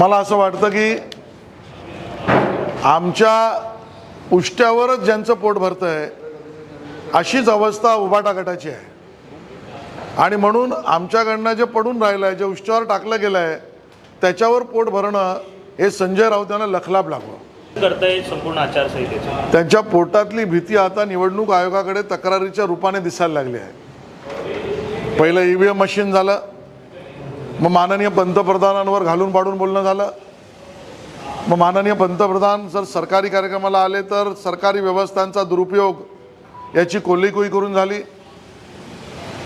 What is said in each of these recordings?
मला असं वाटतं की आमच्या उष्ट्यावरच ज्यांचं पोट भरतं आहे अशीच अवस्था उभाटा गटाची आहे. आणि म्हणून आमच्याकडनं जे पडून राहिलं आहे जे उष्ट्यावर टाकलं गेलं आहे त्याच्यावर पोट भरणं हे संजय राऊत यांना लखलाप लागलं. करताय संपूर्ण आचारसंहितेचं. त्यांच्या पोटातली भीती आता निवडणूक आयोगाकडे तक्रारीच्या रूपाने दिसायला लागली आहे. पहिलं ई व्ही एम मशीन झालं मग माननीय पंतप्रधानांवर घालून पाडून बोलणं झालं. मग माननीय पंतप्रधान जर सरकारी कार्यक्रमाला आले तर सरकारी व्यवस्थांचा दुरुपयोग याची कोल्हीकोई करून झाली.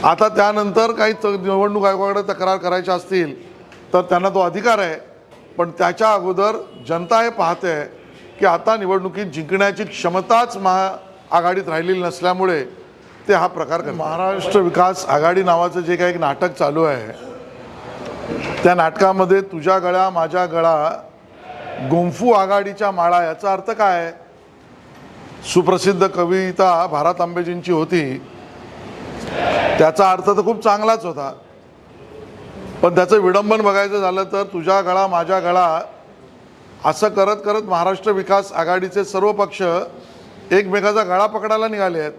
आता त्यानंतर काही निवडणूक आयोगाकडे तक्रार करायच्या असतील तर त्यांना तो अधिकार आहे. पण त्याच्या अगोदर जनता हे पाहते आहे की आता निवडणुकीत जिंकण्याची क्षमताच महाआघाडीत राहिलेली नसल्यामुळे ते हा प्रकार महाराष्ट्र विकास आघाडी नावाचं जे काही एक नाटक चालू आहे त्या नाटकामध्ये तुझ्या गळा माझ्या गळा गुंफू आघाडीच्या माळा याचा अर्थ काय? सुप्रसिद्ध कविता भारत आंबेजींची होती. त्याचा अर्थ तर खूप चांगलाच होता. पण त्याचं विडंबन बघायचं झालं तर तुझ्या गळा माझ्या गळा असं करत करत महाराष्ट्र विकास आघाडीचे सर्व पक्ष एकमेकाचा गळा पकडायला निघाले आहेत.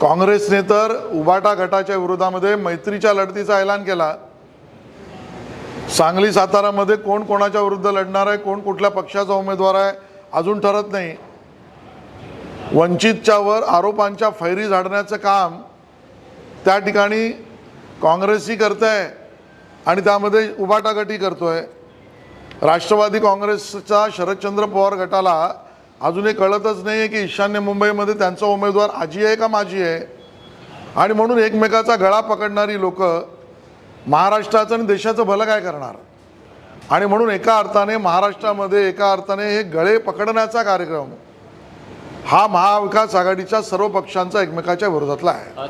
काँग्रेसने तर उबाटा गटाच्या विरोधामध्ये मैत्रीच्या लढतीचा ऐलान केला. सांगली सातारामध्ये कोण कोणाच्या विरुद्ध लढणार आहे कोण कुठल्या पक्षाचा उमेदवार आहे अजून ठरत नाही. वंचितच्यावर आरोपांच्या फैरी झाडण्याचं काम त्या ठिकाणी काँग्रेसही करत आहे आणि त्यामध्ये उबाटा करतो आहे राष्ट्रवादी काँग्रेसचा शरदचंद्र पवार गटाला अजून हे कळतच नाही आहे की ईशान्य मुंबईमध्ये त्यांचा उमेदवार आजी आहे का माझी आहे. आणि म्हणून एकमेकाचा गळा पकडणारी लोकं महाराष्ट्राचं आणि देशाचं भलं काय करणार? आणि म्हणून एका अर्थाने महाराष्ट्रामध्ये एका अर्थाने हे गळे पकडण्याचा कार्यक्रम हा महाविकास आघाडीच्या सर्व पक्षांचा एकमेकाच्या विरोधातला आहे.